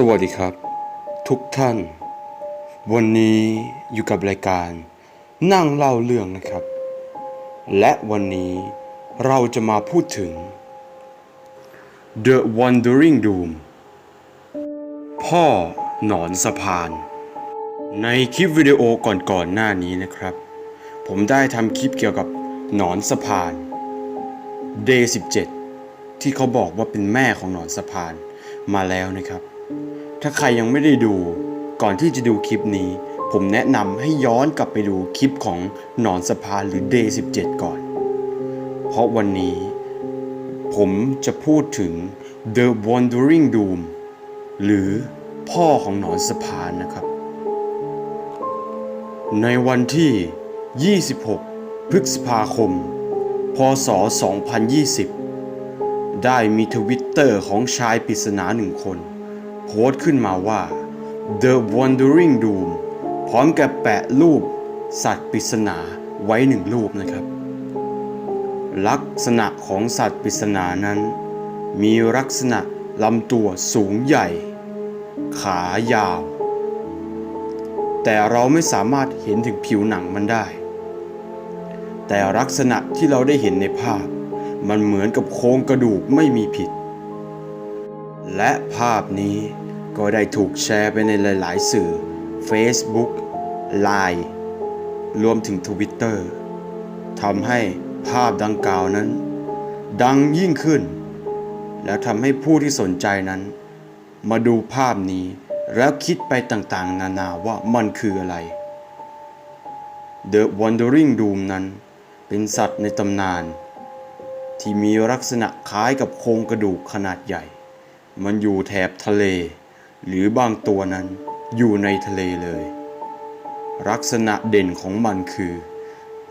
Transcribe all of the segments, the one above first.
สวัสดีครับ ทุกท่าน วันนี้อยู่กับรายการนั่งเล่าเรื่องนะครับ และวันนี้เราจะมาพูดถึง The Wandering Doom พ่อหนอนสะพาน ในคลิปวิดีโอก่อนๆหน้านี้นะครับ ผมได้ทำคลิปเกี่ยวกับหนอนสะพาน Day 17ที่เขาบอกว่าเป็นแม่ของหนอนสะพานมาแล้วนะครับ ถ้าใครยังไม่ได้ดู ก่อนที่จะดูคลิปนี้ ผมแนะนำให้ย้อนกลับไปดูคลิปของหนอนสะพานหรือ Day 17 ก่อน เพราะวันนี้ผมจะพูดถึง The Wandering Doom หรือพ่อของหนอนสะพานนะครับ ในวันที่ 26 พฤษภาคม พศ 2020 ได้มีทวิตเตอร์ของชายปริศนาหนึ่งคน โพสต์ขึ้นมาว่า The Wandering Doom พร้อมกับแปะรูปสัตว์ปริศนาไว้หนึ่งรูปนะครับ ลักษณะของสัตว์ปริศนานั้น มีลักษณะลำตัวสูงใหญ่ ขายาว แต่เราไม่สามารถเห็นถึงผิวหนังมันได้ แต่ลักษณะที่เราได้เห็นในภาพ มันเหมือนกับโครงกระดูกไม่มีผิด และภาพนี้ก็ได้ถูกแชร์ไปในหลาย ๆ สื่อ Facebook Line รวมถึง Twitter ทำให้ภาพดังกล่าวนั้น ดังยิ่งขึ้น แล้วทำให้ผู้ที่สนใจนั้น มาดูภาพนี้แล้วคิดไปต่าง ๆ นานาว่ามันคืออะไร The Wandering Doom นั้น เป็นสัตว์ในตำนาน ที่มีลักษณะคล้ายกับโครงกระดูกขนาดใหญ่ มันอยู่แถบทะเล หรือบางตัวนั้นอยู่ในทะเลเลย ลักษณะเด่นของมันคือ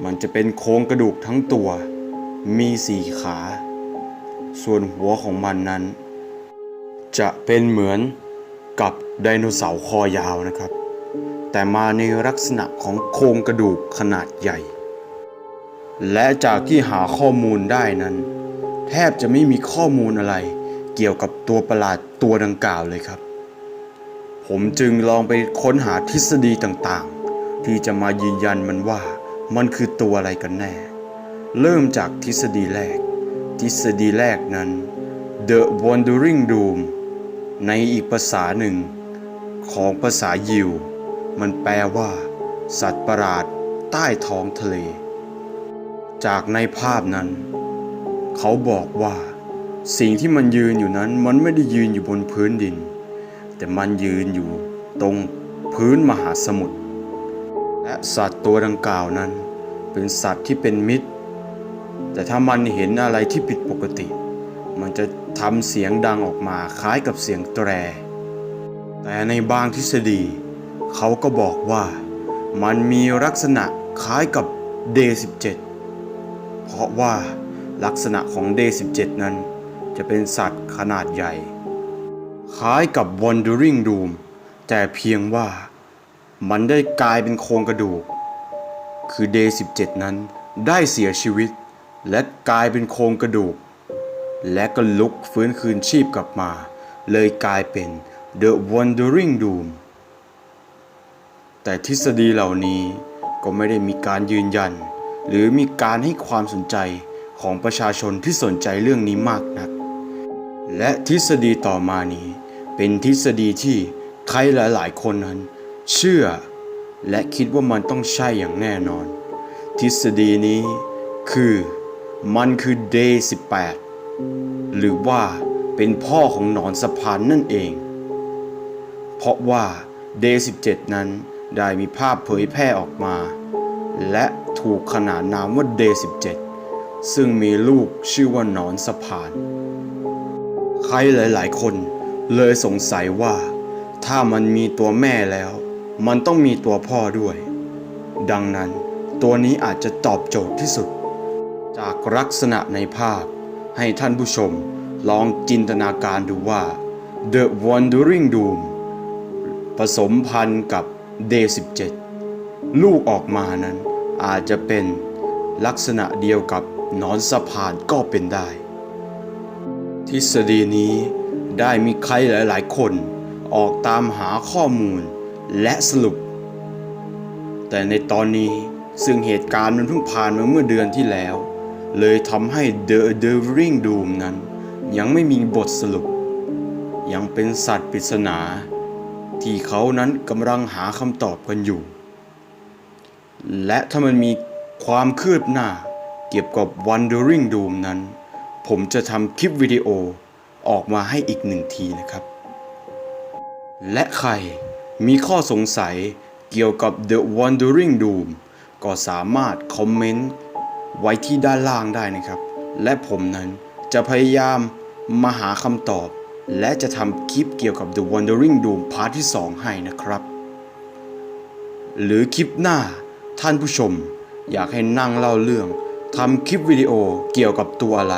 มันจะเป็นโครงกระดูกทั้งตัว มีสี่ขา ส่วนหัวของมันนั้น จะเป็นเหมือนกับไดโนเสาร์คอยาวนะครับ แต่มาในลักษณะของโครงกระดูกขนาดใหญ่ และจากที่หาข้อมูลได้นั้น แทบจะไม่มีข้อมูลอะไร เกี่ยวกับตัวประหลาดตัวดังกล่าวเลยครับ ผมจึงลองไปค้นหาทฤษฎีต่างๆ ที่จะมายืนยันมันว่ามันคือตัวอะไรกันแน่ เริ่มจากทฤษฎีแรก ทฤษฎีแรกนั้น The Wandering Doom ในอีกภาษาหนึ่ง ของภาษายิว มันแปลว่า สัตว์ประหลาดใต้ท้องทะเล จากในภาพนั้น เขาบอกว่า สิ่งที่มันยืนอยู่นั้นมันไม่ได้ยืนอยู่บนพื้นดิน แต่มันยืนอยู่ตรงพื้นมหาสมุทรและสัตว์ตัวดังกล่าวนั้น เป็นสัตว์ที่เป็นมิตร แต่ถ้ามันเห็นอะไรที่ผิดปกติ มันจะทำเสียงดังออกมาคล้ายกับเสียงแตร แต่ในบางทฤษฎี เขาก็บอกว่ามันมีลักษณะคล้ายกับ D17 เพราะว่าลักษณะของ D17 นั้น จะเป็นสัตว์ขนาดใหญ่ คล้ายกับ Wandering Doom แต่เพียงว่ามันได้กลายเป็นโครงกระดูก คือ D17 นั้นได้เสียชีวิต และกลายเป็นโครงกระดูก และก็ลุกฟื้นคืนชีพกลับมา เลยกลายเป็น The Wandering Doom แต่ทฤษฎีเหล่านี้ก็ไม่ได้มีการยืนยัน หรือมีการให้ความสนใจของประชาชนที่สนใจเรื่องนี้มากนัก และทฤษฎีต่อมานี้ เป็นทฤษฎีที่ใครหลาย ๆ คนนั้น เชื่อ และคิดว่ามันต้องใช่อย่างแน่นอน ทฤษฎีนี้คือมันคือ Day 18 หรือว่าเป็นพ่อของหนอนสะพานนั่นเอง เพราะว่า Day 17 นั้นได้มีภาพเผยแพร่ออกมา และถูกขนานนามว่า Day 17 ซึ่งมีลูกชื่อว่าหนอนสะพาน ใครหลาย ๆ คน เลยสงสัยว่า ถ้ามันมีตัวแม่แล้ว มันต้องมีตัวพ่อด้วย ดังนั้นตัวนี้อาจจะตอบโจทย์ที่สุด จากลักษณะในภาพ ให้ท่านผู้ชมลองจินตนาการดูว่า The Wandering Doom ผสมพันธุ์กับ D17 ลูกออกมานั้นอาจจะเป็นลักษณะเดียวกับนอนสะพานก็เป็นได้ ทฤษฎีนี้ได้มีใครหลาย ๆ คนออกตามหาข้อมูลและสรุป แต่ในตอนนี้ซึ่งเหตุการณ์มันเพิ่งผ่านมาเมื่อเดือนที่แล้ว เลยทำให้ The Devouring Doom นั้น ยังไม่มีบทสรุป ยังเป็นสัตว์ปริศนา ที่เขานั้นกำลังหาคำตอบกันอยู่ และถ้ามันมีความคืบหน้าเกี่ยวกับ Wandering Doom นั้น ผมจะทำคลิปวิดีโอออกมาให้อีกหนึ่งทีนะครับ และใครมีข้อสงสัยเกี่ยวกับ The Wandering Doom ก็สามารถคอมเมนต์ไว้ที่ด้านล่างได้นะครับ และผมนั้นจะพยายามมาหาคำตอบ และจะทำคลิปเกี่ยวกับ The Wandering Doom พาร์ทที่ 2 ให้นะครับ หรือคลิปหน้าท่านผู้ชมอยากให้นั่งเล่าเรื่องทำคลิปวิดีโอเกี่ยวกับตัวอะไร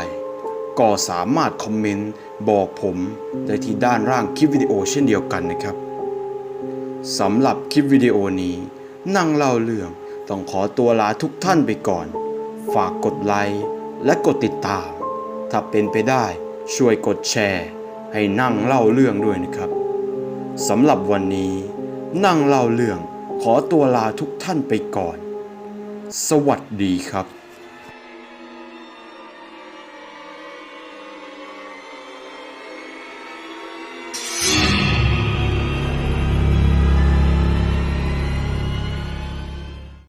ก็สามารถคอมเมนต์บอกผมได้ที่ด้านล่างคลิปวิดีโอเช่นเดียวกันนะครับสำหรับคลิปวิดีโอนี้ นั่งเล่าเรื่องต้องขอตัวลาทุกท่านไปก่อน ฝากกดไลค์และกดติดตาม ถ้าเป็นไปได้ช่วยกดแชร์ ให้นั่งเล่าเรื่องด้วยนะครับสำหรับวันนี้ นั่งเล่าเรื่องขอตัวลาทุกท่านไปก่อน สวัสดีครับ